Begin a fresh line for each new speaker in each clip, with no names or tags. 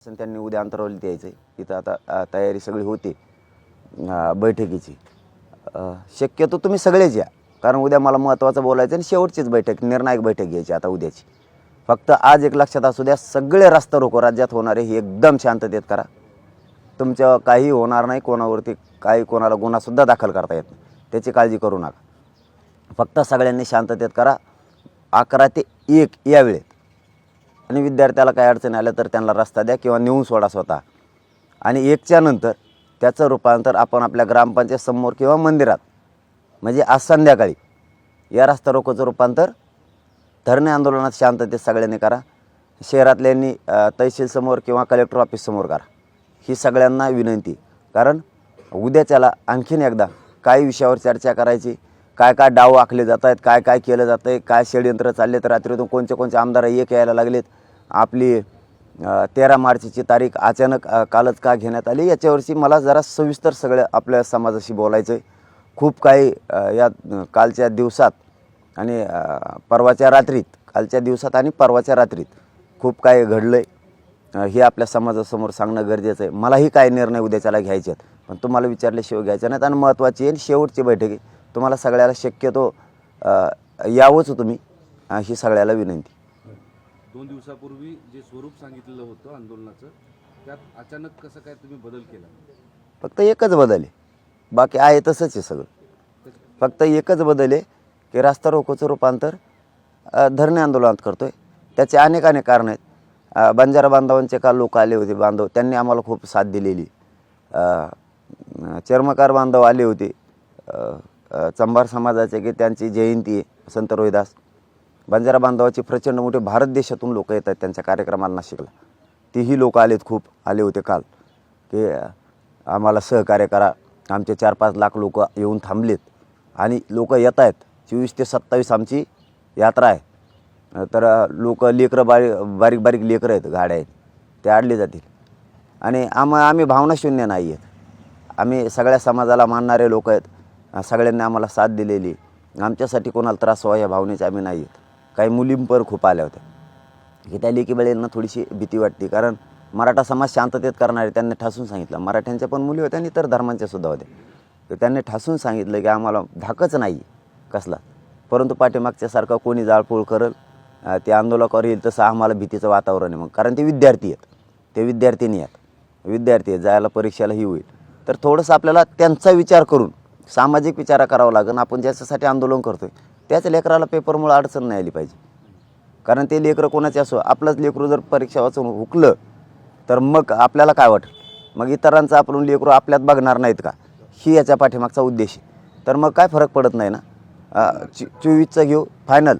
असं त्यांनी उद्या अंतरावलीत यायचं आहे तिथं आता तयारी सगळी होते बैठकीची. शक्यतो तुम्ही सगळेच या कारण उद्या मला महत्त्वाचं बोलायचं आणि शेवटचीच बैठक निर्णायक बैठक घ्यायची आता उद्याची. फक्त आज एक लक्षात असू द्या सगळे रस्ता रोको राज्यात होणारे हे एकदम शांततेत करा. तुमच्या काही होणार नाही कोणावरती काही कोणाला गुन्हासुद्धा दाखल करता येत नाही. त्याची काळजी करू नका. फक्त सगळ्यांनी शांततेत करा. अकरा ते एक यावेळेत. आणि विद्यार्थ्याला काही अडचण आल्या तर त्यांना रस्ता द्या किंवा नेऊन सोडा स्वतः. आणि एकच्या नंतर त्याचं रूपांतर आपण आपल्या ग्रामपंचायत समोर किंवा मंदिरात म्हणजे आज संध्याकाळी या रस्ता रोकोचं रूपांतर धरणे आंदोलनात शांततेत सगळ्यांनी करा. शहरातल्यांनी तहसीलसमोर किंवा कलेक्टर ऑफिससमोर करा. ही सगळ्यांना विनंती. कारण उद्याच्याला आणखीन एकदा काय विषयावर चर्चा करायची काय काय डाव आखले जात आहेत काय काय केलं जातं आहे काय षडयंत्र चाललेत रात्रीतून कोणते कोणते आमदार एक यायला लागलेत आपली तेरा मार्चची तारीख अचानक कालच का घेण्यात आली याच्यावरची मला जरा सविस्तर सगळं आपल्या समाजाशी बोलायचं आहे खूप काही या कालच्या दिवसात आणि परवाच्या रात्रीत कालच्या दिवसात आणि परवाच्या रात्रीत खूप काही घडलं आहे हे आपल्या समाजासमोर सांगणं गरजेचं आहे. मलाही काय निर्णय उद्याच्याला घ्यायचे आहेत पण तुम्हाला विचारल्याशिवाय घ्यायचे नाहीत आणि महत्त्वाची आहे आणि शेवटची बैठक आहे. तुम्हाला सगळ्याला शक्यतो यावंच तुम्ही ही सगळ्याला विनंती.
दोन दिवसापूर्वी जे स्वरूप सांगितलेलं होतं आंदोलनाचं त्यात अचानक कसं काय तुम्ही बदल केला?
फक्त एकच बदल आहे. बाकी आहे तसंच आहे सगळं. फक्त एकच बदल आहे की रास्ता रोकोचं रूपांतर धरणे आंदोलनात करतो आहे त्याचे अनेक अनेक कारणं आहेत. बंजारा बांधवांचे काल लोक आले होते बांधव त्यांनी आम्हाला खूप साथ दिलेली. चर्मकार बांधव आले होते. चंभार समाजाचे की त्यांची जयंती आहे संत रोहिदास. बंजारा बांधवाचे प्रचंड मोठे भारत देशातून लोक येतात त्यांच्या कार्यक्रमाला नाशिकला. तीही लोक आलेत खूप आले होते काल. की आम्हाला सहकार्य करा. आमचे चार पाच लाख लोक येऊन थांबलेत. आणि लोक येत आहेत. चोवीस ते सत्तावीस आमची यात्रा आहे. तर लोक लेकरं बारी बारीक बारीक लेकरं आहेत गाड्या आहेत. ते आडले जातील. आणि आम आम्ही भावनाशून्य नाही आहेत. आम्ही सगळ्या समाजाला मानणारे लोक आहेत. सगळ्यांनी आम्हाला साथ दिलेली. आमच्यासाठी कोणाला त्रास व्हावा या भावनेचे आम्ही नाही आहेत. काही मुलींपर खूप आल्या होत्या. की त्या लेकी थोडीशी भीती वाटते. कारण मराठा समाज शांततेत करणारे त्यांनी ठासून सांगितलं. मराठ्यांच्या पण मुली होत्या आणि इतर धर्मांच्या सुद्धा होत्या. तर त्यांनी ठासून सांगितलं की आम्हाला धाकच नाही कसला. परंतु पाठीमागच्यासारखं कोणी जाळपोळ करल ते आंदोलकावर येईल तसं आम्हाला भीतीचं वातावरण आहे मग. कारण ते विद्यार्थी आहेत. ते विद्यार्थिनी आहेत. विद्यार्थी आहेत. जायला परीक्षेलाही होईल. तर थोडंसं आपल्याला त्यांचा विचार करून सामाजिक विचार करावा लागेल. आपण ज्याच्यासाठी आंदोलन करतो आहे त्याच लेकराला पेपरमुळे अडचण नाही आली पाहिजे. कारण ते लेकरं कोणाचे असो आपलंच लेकरू जर परीक्षा वाचून हुकलं तर मग आपल्याला काय वाटेल? मग इतरांचं आपण लेकरू आपल्यात बघणार नाहीत का? ही याच्या पाठीमागचा उद्देश आहे. तर मग काय फरक पडत नाही ना? चोवीसचा घेऊ फायनल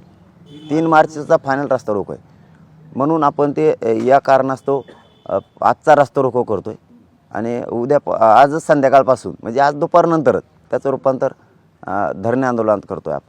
तीन मार्चचा फायनल रस्ता रोको आहे. म्हणून आपण ते या कारणास्तव आजचा रस्ता रोको करतो आहे आणि उद्या प- आजच संध्याकाळपासून म्हणजे आज दुपारनंतरच त्याचं रूपांतर धरणे आंदोलनात करतो आहे आपण.